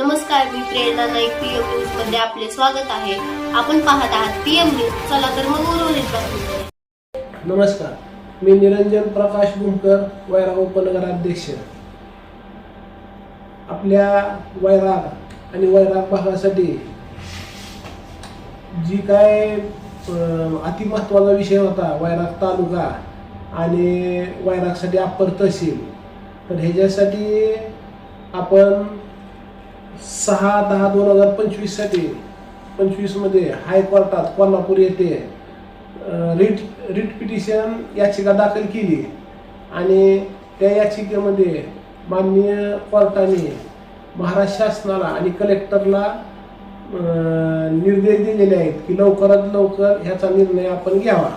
नमस्कार मी प्रेरणा नाईक पीएम न्यूजमध्ये आपले स्वागत आहे. आपण पाहत आहात पीएम न्यूज. चला तर मग उर्वरित नमस्कार मी निरंजन प्रकाश भूमकर वैराग उपनगराध्यक्ष आपल्या वैराग आणि वैराग भागासाठी जी काय अतिमहत्वाचा विषय होता वैराग तालुका आणि वैरागसाठी अप्पर तहसील. तर ह्याच्यासाठी आपण सहा दहा दोन हजार पंचवीससाठी पंचवीसमध्ये हायकोर्टात कोल्हापूर येथे रिट रिट पिटिशन याचिका दाखल केली. आणि त्या याचिकेमध्ये माननीय कोर्टाने महाराष्ट्र शासनाला आणि कलेक्टरला निर्देश दिलेले आहेत की लवकरात लवकर ह्याचा निर्णय आपण घ्यावा.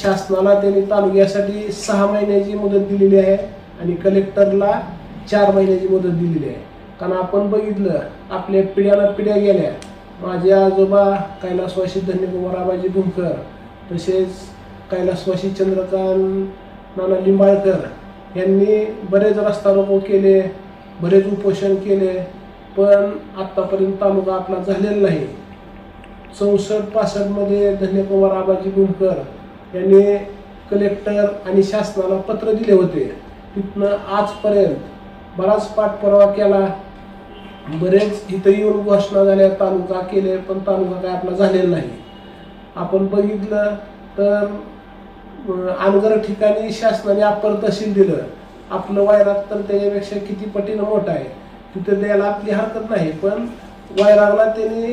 शासनाला त्यांनी तालुक्यासाठी सहा महिन्याची मुदत दिलेली आहे आणि कलेक्टरला चार महिन्याची मुदत दिलेली आहे. कारण आपण बघितलं आपल्या पिढ्याला पिढ्या गेल्या. माझे आजोबा कैलासवाशी धन्यकुमार आबाजी भुमकर तसेच कैलासवाशी चंद्रकांत नाना लिंबाळकर यांनी बरेच रस्ता रोको केले बरेच उपोषण केले पण आत्तापर्यंत तालुका आपला झालेला नाही. चौसष्ट पासष्टमध्ये धन्यकुमार आबाजी भुमकर यांनी कलेक्टर आणि शासनाला पत्र दिले होते. तिथनं आजपर्यंत बराच पाठपुरावा केला. बरेच इथं येऊन घोषणा झाल्या तालुका केले पण तालुका काय आपला झालेला नाही. आपण बघितलं तर अनगर ठिकाणी शासनाने अप्पर तहसील दिलं. आपलं वैराग तर त्याच्यापेक्षा किती पटीनं मोठं आहे. तिथं द्यायला आपली हरकत नाही पण वायरागला त्यांनी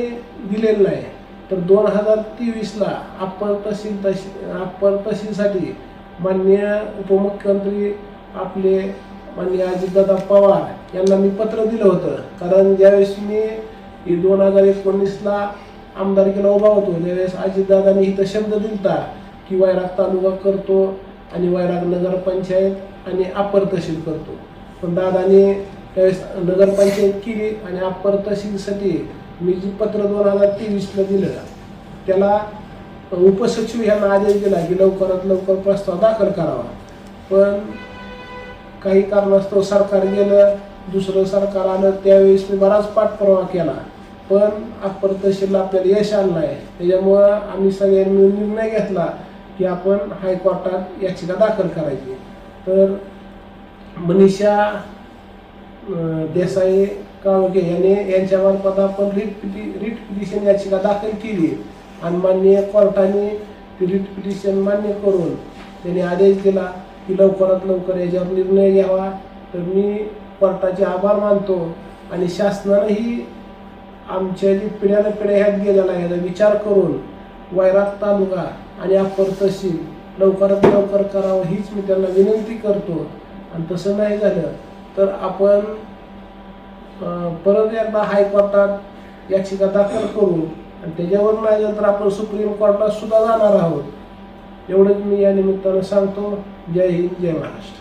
दिलेलं नाही. तर दोन हजार तेवीसला अपर तहसील तहसील अपर तहसीलसाठी माननीय उपमुख्यमंत्री आपले माननीय अजितदादा पवार यांना मी पत्र दिलं होतं. कारण ज्यावेळेस मी दोन हजार एकोणीसला आमदारकीला उभा होतो त्यावेळेस अजितदादांनी इथं शब्द दिलता की वैराग तालुका करतो आणि वैराग नगरपंचायत आणि अप्पर तहसील करतो. पण दादाने त्यावेळेस नगरपंचायत केली आणि अप्पर तहसीलसाठी मी जी पत्र दोन हजार तेवीसला दिलं त्याला उपसचिव यांना आदेश दिला की लवकरात लवकर प्रस्ताव दाखल करावा. पण काही कारणास्तव सरकार गेलं दुसरं सरकार आलं त्यावेळेस मी बराच पाठपुरावा केला. पण अप्पर तहसीलला आपल्याला यश आलं नाही. त्याच्यामुळं आम्ही सगळ्यांनी मिळून निर्णय घेतला की आपण हायकोर्टात याचिका दाखल करायची. तर मनीषा देसाई काळोखे यांनी यांच्यामार्फत आपण रिट पिटी रिट पिटिशन याचिका दाखल केली. आणि मान्य कोर्टाने ती रिट पिटिशन मान्य करून त्यांनी आदेश दिला. की लवकरात लवकर याच्यावर निर्णय घ्यावा. तर मी कोर्टाचे आभार मानतो आणि शासनानंही आमच्या जी पिढ्यानं पिढ्या ह्यात गेलेला आहे याचा विचार करून वैराग तालुका आणि अप्पर तहसील लवकरात लवकर करावं हीच मी त्यांना विनंती करतो. आणि तसं नाही झालं तर आपण परत एकदा हायकोर्टात याचिका दाखल करू. आणि त्याच्यावर नाही तर आपण सुप्रीम कोर्टात सुद्धा जाणार आहोत. एवढंच मी या निमित्तानं सांगतो. जय हिंद जय महाराष्ट्र.